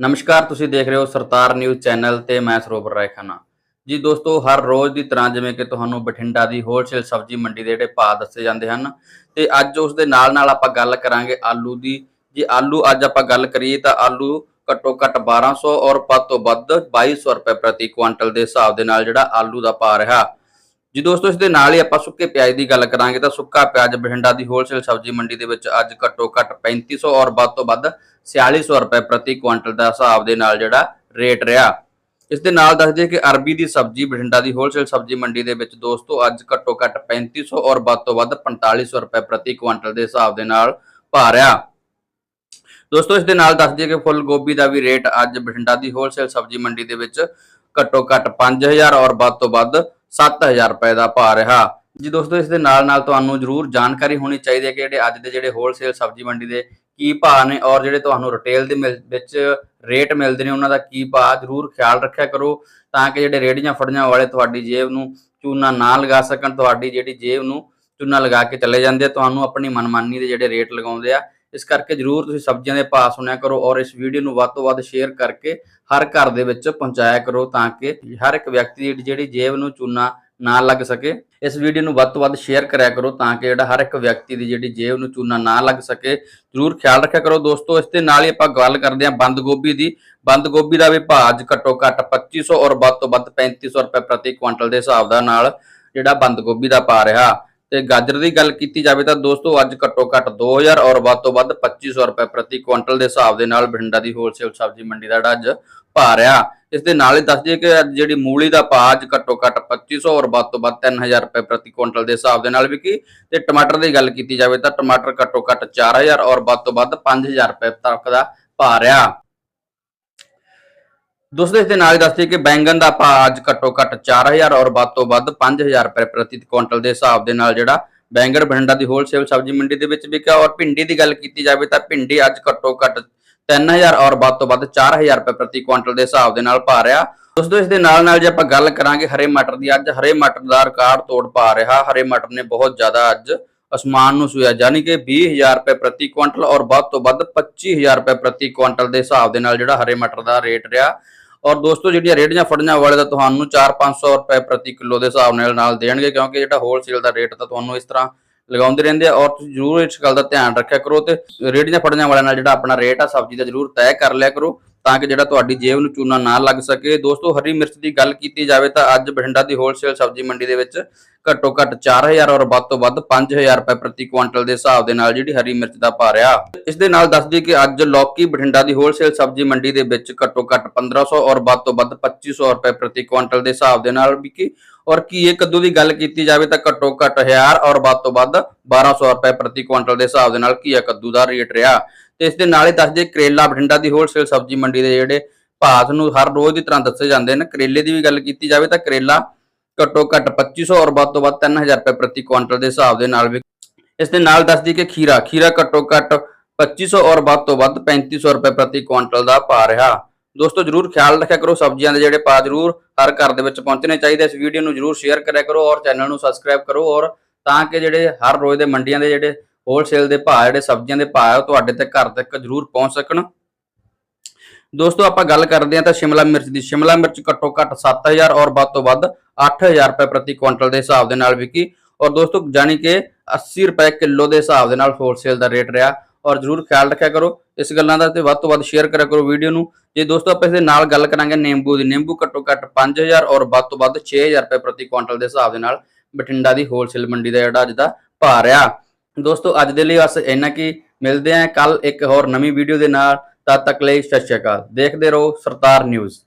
ਨਮਸਕਾਰ, ਤੁਸੀਂ ਦੇਖ ਰਹੇ ਹੋ ਸਰਤਾਰ ਨਿਊਜ਼ ਚੈਨਲ ਤੇ ਮੈਂ ਸਰੋਵਰ ਰਾਏ ਖੰਨਾ ਜੀ ਦੋਸਤੋ, ਹਰ ਰੋਜ਼ ਦੀ ਤਰ੍ਹਾਂ ਜਿਵੇਂ ਕਿ ਤੁਹਾਨੂੰ ਬਠਿੰਡਾ ਦੀ ਹੋਲਸੇਲ ਸਬਜ਼ੀ ਮੰਡੀ ਦੇ ਜਿਹੜੇ ਭਾਅ ਦੱਸੇ ਜਾਂਦੇ ਹਨ, ਤੇ ਅੱਜ ਉਸ ਦੇ ਨਾਲ ਨਾਲ ਆਪਾਂ ਗੱਲ ਕਰਾਂਗੇ ਆਲੂ ਦੀ। ਜੇ ਆਲੂ ਅੱਜ ਆਪਾਂ ਗੱਲ ਕਰੀਏ ਤਾਂ ਆਲੂ ਘੱਟੋ ਘੱਟ 1200 ਔਰ ਵੱਧ ਤੋਂ ਵੱਧ 2200 ਰੁਪਏ ਪ੍ਰਤੀ ਕੁਇੰਟਲ ਦੇ ਹਿਸਾਬ ਦੇ ਨਾਲ ਜਿਹੜਾ ਆਲੂ ਦਾ ਭਾਅ ਰਿਹਾ। ਜੀ ਦੋਸਤੋ, ਇਸ ਦੇ ਨਾਲ ਹੀ ਆਪਾਂ ਸੁੱਕੇ ਪਿਆਜ਼ ਦੀ ਗੱਲ ਕਰਾਂਗੇ ਤਾਂ ਸੁੱਕਾ ਪਿਆਜ਼, ਬਠਿੰਡਾ ਦੀ ਹੋਲਸੇਲ ਸਬਜ਼ੀ ਮੰਡੀ ਦੇ ਵਿੱਚ ਅੱਜ ਘੱਟੋ ਘੱਟ 3500 ਔਰ ਵੱਧ ਤੋਂ ਵੱਧ 4600 ਰੁਪਏ ਪ੍ਰਤੀ ਕੁਇੰਟਲ ਦਾ ਹਿਸਾਬ ਦੇ ਨਾਲ ਜਿਹੜਾ ਰੇਟ ਰਿਹਾ। ਇਸ ਦੇ ਨਾਲ ਦੱਸ ਦਈਏ ਕਿ ਅਰਬੀ ਦੀ ਸਬਜ਼ੀ, ਬਠਿੰਡਾ ਦੀ ਹੋਲਸੇਲ ਸਬਜ਼ੀ ਮੰਡੀ ਦੇ ਵਿੱਚ ਦੋਸਤੋ, ਅੱਜ ਘੱਟੋ ਘੱਟ 3500 ਔਰ ਵੱਧ ਤੋਂ ਵੱਧ 4500 ਰੁਪਏ ਪ੍ਰਤੀ ਕੁਇੰਟਲ ਦੇ ਹਿਸਾਬ ਦੇ ਨਾਲ ਭਾ ਰਿਹਾ। ਦੋਸਤੋ, ਇਸ ਦੇ ਨਾਲ ਦੱਸ ਦਈਏ ਕਿ ਫੁੱਲ ਗੋਭੀ ਦਾ ਵੀ ਰੇਟ ਅੱਜ ਬਠਿੰਡਾ ਦੀ ਹੋਲਸੇਲ ਸਬਜ਼ੀ ਮੰਡੀ ਦੇ ਵਿੱਚ ਘੱਟੋ ਘੱਟ 5000 ਔਰ ਵੱਧ ਤੋਂ ਵੱਧ 7000 ਰੁਪਏ ਦਾ ਭਾਅ ਰਿਹਾ। ਜੀ ਦੋਸਤੋ, ਇਸ ਦੇ ਨਾਲ ਨਾਲ ਤੁਹਾਨੂੰ ਜਰੂਰ ਜਾਣਕਾਰੀ ਹੋਣੀ ਚਾਹੀਦੀ ਹੈ ਕਿ ਜਿਹੜੇ ਅੱਜ ਦੇ ਜਿਹੜੇ ਹੋਲਸੇਲ ਸਬਜ਼ੀ ਮੰਡੀ ਦੇ ਕੀ ਭਾਅ ਨੇ ਔਰ ਜਿਹੜੇ ਤੁਹਾਨੂੰ ਰਿਟੇਲ ਦੇ ਮਿਲ- ਵਿੱਚ ਰੇਟ ਮਿਲਦੇ ਨੇ, ਉਹਨਾਂ ਦਾ ਕੀ ਭਾਅ, ਜਰੂਰ ਖਿਆਲ ਰੱਖਿਆ ਕਰੋ ਤਾਂ ਕਿ ਜਿਹੜੇ ਰੇੜੀਆਂ ਫੜੀਆਂ ਵਾਲੇ ਤੁਹਾਡੀ ਜੇਬ ਨੂੰ ਚੂਨਾ ਨਾ ਲਗਾ ਸਕਣ, ਤੁਹਾਡੀ ਜਿਹੜੀ ਜੇਬ ਨੂੰ ਚੂਨਾ ਲਗਾ ਕੇ ਚਲੇ ਜਾਂਦੇ ਆ, ਤੁਹਾਨੂੰ ਆਪਣੀ ਮਨਮਾਨੀ ਦੇ ਜਿਹੜੇ ਰੇਟ ਲਗਾਉਂਦੇ ਆ ਇਸ ਕਰਕੇ ਜਰੂਰ ਤੁਸੀਂ ਸਬਜ਼ੀਆਂ ਦੇ ਭਾਅ ਸੁਣਿਆ ਕਰੋ ਔਰ ਇਸ ਵੀਡੀਓ ਨੂੰ ਵੱਧ ਤੋਂ ਵੱਧ ਸ਼ੇਅਰ ਕਰਕੇ ਹਰ ਘਰ ਦੇ ਵਿੱਚ ਪਹੁੰਚਾਇਆ ਕਰੋ ਤਾਂ ਕਿ ਹਰ ਇੱਕ ਵਿਅਕਤੀ ਦੀ ਜਿਹੜੀ ਜੇਬ ਨੂੰ ਚੂਨਾ ਨਾ ਲੱਗ ਸਕੇ। ਇਸ ਵੀਡੀਓ ਨੂੰ ਵੱਧ ਤੋਂ ਵੱਧ ਸ਼ੇਅਰ ਕਰਿਆ ਕਰੋ ਤਾਂ ਕਿ ਜਿਹੜਾ ਹਰ ਇੱਕ ਵਿਅਕਤੀ ਦੀ ਜਿਹੜੀ ਜੇਬ ਨੂੰ ਚੂਨਾ ਨਾ ਲੱਗ ਸਕੇ। ਜਰੂਰ ਖਿਆਲ ਰੱਖਿਆ ਕਰੋ ਦੋਸਤੋ, ਇਸ ਦੇ ਨਾਲ ਹੀ ਆਪਾਂ ਗੱਲ ਕਰਦੇ ਹਾਂ ਬੰਦ ਗੋਭੀ ਦੀ। ਬੰਦ ਗੋਭੀ ਦਾ ਵੀ ਭਾਅ ਅੱਜ ਘੱਟੋ ਘੱਟ 2500 ਔਰ ਵੱਧ ਤੋਂ ਵੱਧ 3500 ਰੁਪਏ ਪ੍ਰਤੀ ਕੁਇੰਟਲ ਦੇ ਹਿਸਾਬ ਦਾ ਨਾਲ ਜਿਹੜਾ ਬੰਦ ਗੋਭੀ ਦਾ ਪਾ ਰਿਹਾ। ਤੇ ਗਾਜਰ ਦੀ ਗੱਲ ਕੀਤੀ ਜਾਵੇ ਤਾਂ ਦੋਸਤੋ ਅੱਜ ਘੱਟੋ ਘੱਟ 2000 ਔਰ ਵੱਧ ਤੋਂ ਵੱਧ 2500 ਰੁਪਏ ਪ੍ਰਤੀ ਕੁਇੰਟਲ ਦੇ ਹਿਸਾਬ ਦੇ ਨਾਲ ਬਠਿੰਡਾ ਦੀ ਹੋਲਸੇਲ ਸਬਜ਼ੀ ਮੰਡੀ ਦਾ ਜਿਹੜਾ ਅੱਜ ਭਾਅ ਰਿਹਾ। ਇਸ ਦੇ ਨਾਲ ਹੀ ਦੱਸ ਦਈਏ ਕਿ ਅੱਜ ਜਿਹੜੀ ਮੂਲੀ ਦਾ ਭਾਅ ਅੱਜ ਘੱਟੋ ਘੱਟ 2500 ਔਰ ਵੱਧ ਤੋਂ ਵੱਧ 3000 ਰੁਪਏ ਪ੍ਰਤੀ ਕੁਇੰਟਲ ਦੇ ਹਿਸਾਬ ਦੇ ਨਾਲ ਵਿਕੀ। ਤੇ ਟਮਾਟਰ ਦੀ ਗੱਲ ਕੀਤੀ ਜਾਵੇ ਤਾਂ ਟਮਾਟਰ ਘੱਟੋ ਘੱਟ 4000 ਔਰ ਵੱਧ ਤੋਂ ਵੱਧ 5000 ਰੁਪਏ ਤੱਕ ਦਾ ਭਾਅ ਰਿਹਾ। ਦੋਸਤੋ, ਇਸ ਦੇ ਨਾਲ ਹੀ ਕਿ ਬੈਂਗਨ ਦਾ ਭਾਅ ਅੱਜ ਘੱਟੋ ਘੱਟ 4000 ਔਰ ਵੱਧ ਤੋਂ ਵੱਧ 5000 ਰੁਪਏ ਪ੍ਰਤੀ ਕੁਇੰਟਲ ਦੇ ਹਿਸਾਬ ਦੇ ਨਾਲ ਜਿਹੜਾ ਬੈਂਗਣ ਬਠਿੰਡਾ ਦੀ ਹੋਲਸੇਲ ਸਬਜ਼ੀ ਮੰਡੀ ਦੇ ਵਿੱਚ ਵਿਕਿਆ ਔਰ ਭਿੰਡੀ ਦੀ ਗੱਲ ਕੀਤੀ ਜਾਵੇ ਤਾਂ ਭਿੰਡੀ ਅੱਜ ਘੱਟੋ ਘੱਟ 3000 ਔਰ ਵੱਧ ਤੋਂ ਵੱਧ 4000 ਰੁਪਏ ਪ੍ਰਤੀ ਕੁਇੰਟਲ ਦੇ ਹਿਸਾਬ ਦੇ ਨਾਲ ਪਾ ਰਿਹਾ। ਦੋਸਤੋ, ਇਸ ਦੇ ਨਾਲ ਨਾਲ ਜੇ ਆਪਾਂ ਗੱਲ ਕਰਾਂਗੇ ਹਰੇ ਮਟਰ ਦੀ, ਅੱਜ ਹਰੇ ਮਟਰ ਦਾ ਰਿਕਾਰਡ ਤੋੜ ਪਾ ਰਿਹਾ। ਹਰੇ ਮਟਰ ਨੇ ਬਹੁਤ ਜ਼ਿਆਦਾ ਅੱਜ ਅਸਮਾਨ ਨੂੰ ਛੂਇਆ ਯਾਨੀ ਕਿ 20000 ਰੁਪਏ ਪ੍ਰਤੀ ਕੁਇੰਟਲ ਔਰ ਵੱਧ ਤੋਂ ਵੱਧ 25000 ਰੁਪਏ ਪ੍ਰਤੀ ਕੁਇੰਟਲ ਦੇ ਹਿਸਾਬ ਦੇ ਨਾਲ ਜਿਹੜਾ ਹਰੇ ਮਟਰ ਦਾ ਰੇਟ ਰਿਹਾ। ਔਰ ਦੋਸਤੋ, ਜਿਹੜੀਆਂ ਰੇੜੀਆਂ ਫੜੀਆਂ ਵਾਲੇ ਦਾ ਤੁਹਾਨੂੰ 4-500 ਰੁਪਏ ਪ੍ਰਤੀ ਕਿਲੋ ਦੇ ਹਿਸਾਬ ਨਾਲ ਨਾਲ ਦੇਣਗੇ, ਕਿਉਂਕਿ ਜਿਹੜਾ ਹੋਲਸੇਲ ਦਾ ਰੇਟ ਤਾਂ ਤੁਹਾਨੂੰ ਇਸ ਤਰ੍ਹਾਂ ਲਗਾਉਂਦੇ ਰਹਿੰਦੇ ਆ। ਔਰ ਤੁਸੀਂ ਜ਼ਰੂਰ ਇਸ ਗੱਲ ਦਾ ਧਿਆਨ ਰੱਖਿਆ ਕਰੋ ਤੇ ਰੇੜੀਆਂ ਫੜੀਆਂ ਵਾਲਿਆਂ ਨਾਲ ਜਿਹੜਾ ਆਪਣਾ ਰੇਟ ਆ, ਸਬਜ਼ੀ ਦਾ ਜ਼ਰੂਰ ਤੈਅ ਕਰ ਲਿਆ ਕਰੋ। ਤਾਂ ਕਿ ਜਿਹੜਾ ਤੁਹਾਡੀ ਜੇਬ ਨੂੰ ਚੂਨਾ ਨਾ ਲੱਗ ਸਕੇ। ਦੋਸਤੋ, ਹਰੀ ਮਿਰਚ ਦੀ ਗੱਲ ਕੀਤੀ ਜਾਵੇ ਤਾਂ ਅੱਜ ਬਠਿੰਡਾ ਦੀ ਹੋਲਸੇਲ ਸਬਜ਼ੀ ਮੰਡੀ ਦੇ ਵਿੱਚ ਘੱਟੋ ਘੱਟ 4000 ਔਰ ਵੱਧ ਤੋਂ ਵੱਧ 5000 ਰੁਪਏ ਪ੍ਰਤੀ ਕੁਇੰਟਲ ਦੇ ਹਿਸਾਬ ਦੇ ਨਾਲ ਜਿਹੜੀ ਹਰੀ ਮਿਰਚ ਦਾ ਭਾਅ ਰਿਹਾ। ਇਸ ਦੇ ਨਾਲ ਦੱਸਦੀ ਕਿ ਅੱਜ ਲੌਕੀ ਬਠਿੰਡਾ ਦੀ ਹੋਲਸੇਲ ਸਬਜ਼ੀ ਮੰਡੀ ਦੇ ਵਿੱਚ ਘੱਟੋ ਘੱਟ 1500 ਔਰ ਵੱਧ ਤੋਂ ਵੱਧ 2500 ਰੁਪਏ ਪ੍ਰਤੀ ਕੁਇੰਟਲ ਦੇ ਹਿਸਾਬ ਦੇ ਨਾਲ ਵਿਕੀ। ਔਰ ਕੀ ਇਹ ਕੱਦੂ ਦੀ ਗੱਲ ਕੀਤੀ ਜਾਵੇ ਤਾਂ ਘੱਟੋ ਘੱਟ 1000 ਔਰ ਵੱਧ ਤੋਂ ਵੱਧ 1200 ਰੁਪਏ ਪ੍ਰਤੀ ਕੁਇੰਟਲ ਦੇ ਹਿਸਾਬ ਦੇ ਨਾਲ ਕੀ ਕੱਦੂ ਦਾ ਰੇਟ ਰਿਹਾ। ਤੇ ਇਸ ਦੇ ਨਾਲ ਹੀ ਦੱਸ ਦਈਏ ਕਰੇਲਾ ਬਠਿੰਡਾ ਦੀ ਹੋਲਸੇਲ ਸਬਜ਼ੀ ਮੰਡੀ ਦੇ ਜਿਹੜੇ ਭਾਅ ਨੂੰ ਹਰ ਰੋਜ਼ ਦੀ ਤਰ੍ਹਾਂ ਦੱਸੇ ਜਾਂਦੇ ਨੇ ਕਰੇਲੇ ਦੀ ਵੀ ਗੱਲ ਕੀਤੀ ਜਾਵੇ ਤਾਂ ਕਰੇਲਾ ਘੱਟੋ ਘੱਟ 2500 ਔਰ ਵੱਧ ਤੋਂ ਵੱਧ 3000 ਰੁਪਏ ਪ੍ਰਤੀ ਕੁਇੰਟਲ ਦੇ ਹਿਸਾਬ ਦੇ ਨਾਲ ਵੀ ਇਸ ਦੇ ਨਾਲ ਦੱਸ ਦਈਏ ਕਿ ਖੀਰਾ ਖੀਰਾ ਘੱਟੋ ਘੱਟ 2500 ਔਰ ਵੱਧ ਤੋਂ ਵੱਧ 3500 ਰੁਪਏ ਪ੍ਰਤੀ ਕੁਇੰਟਲ ਦਾ ਭਾਅ ਰਿਹਾ। ਦੋਸਤੋ, ਜਰੂਰ ਖਿਆਲ ਰੱਖਿਆ ਕਰੋ, ਸਬਜ਼ੀਆਂ ਦੇ ਜਿਹੜੇ ਭਾਅ ਜਰੂਰ ਹਰ ਘਰ ਦੇ ਵਿੱਚ ਪਹੁੰਚਣੇ ਚਾਹੀਦੇ ਇਸ ਵੀਡੀਓ ਨੂੰ ਜਰੂਰ ਸ਼ੇਅਰ ਕਰਿਆ ਕਰੋ ਔਰ ਚੈਨਲ ਨੂੰ ਸਬਸਕ੍ਰਾਈਬ ਕਰੋ ਔਰ ਤਾਂ ਕਿ ਜਿਹੜੇ ਹਰ ਰੋਜ਼ ਦੇ ਮੰਡੀਆਂ ਦੇ ਜਿਹੜੇ ਹੋਲਸੇਲ ਦੇ ਭਾਅ ਜਿਹੜੇ ਸਬਜ਼ੀਆਂ ਦੇ ਭਾਅ ਆ, ਉਹ ਤੁਹਾਡੇ 'ਤੇ ਘਰ ਤੱਕ ਜਰੂਰ ਪਹੁੰਚ ਸਕਣ। ਦੋਸਤੋ ਆਪਾਂ ਗੱਲ ਕਰਦੇ ਹਾਂ ਤਾਂ ਸ਼ਿਮਲਾ ਮਿਰਚ ਦੀ। ਸ਼ਿਮਲਾ ਮਿਰਚ ਘੱਟੋ ਘੱਟ 7000 ਔਰ ਵੱਧ ਤੋਂ ਵੱਧ 8000 ਰੁਪਏ ਪ੍ਰਤੀ ਕੁਇੰਟਲ ਦੇ ਹਿਸਾਬ ਦੇ ਨਾਲ ਵਿਕੀ। ਔਰ ਦੋਸਤੋ ਜਾਨੀ ਕਿ 80 ਰੁਪਏ ਕਿਲੋ ਦੇ ਹਿਸਾਬ ਦੇ ਨਾਲ ਹੋਲਸੇਲ ਦਾ ਰੇਟ ਰਿਹਾ। ਔਰ ਜਰੂਰ ਖਿਆਲ ਰੱਖਿਆ ਕਰੋ। ਇਸ ਗੱਲਾਂ ਦਾ ਤੇ ਵੱਧ ਤੋਂ ਵੱਧ ਸ਼ੇਅਰ ਕਰਿਆ ਕਰੋ ਵੀਡੀਓ ਨੂੰ। ਜੇ ਦੋਸਤੋ ਆਪਾਂ ਇਸ ਦੇ ਨਾਲ ਗੱਲ ਕਰਾਂਗੇ ਨਿੰਬੂ ਦੀ। ਨਿੰਬੂ ਘੱਟੋ ਘੱਟ 5000 ਔਰ ਵੱਧ ਤੋਂ ਵੱਧ 6000 ਰੁਪਏ ਪ੍ਰਤੀ ਕੁਇੰਟਲ ਦੇ ਹਿਸਾਬ ਦੇ ਨਾਲ ਬਠਿੰਡਾ ਦੀ ਹੋਲਸੇਲ ਮੰਡੀ ਦਾ ਜਿਹੜਾ ਅੱਜ ਦਾ ਭਾਅ ਰਿਹਾ। ਦੋਸਤੋ, ਅੱਜ ਦੇ ਲਈ ਬਸ ਇੰਨਾ ਕੀ ਮਿਲਦੇ ਆਂ ਕੱਲ ਇੱਕ ਹੋਰ ਨਵੀਂ ਵੀਡੀਓ ਦੇ ਨਾਲ। ਤਦ ਤੱਕ ਲਈ ਸਤਿ ਸ਼੍ਰੀ ਅਕਾਲ। ਦੇਖਦੇ ਰਹੋ ਸਰਤਾਰ ਨਿਊਜ਼।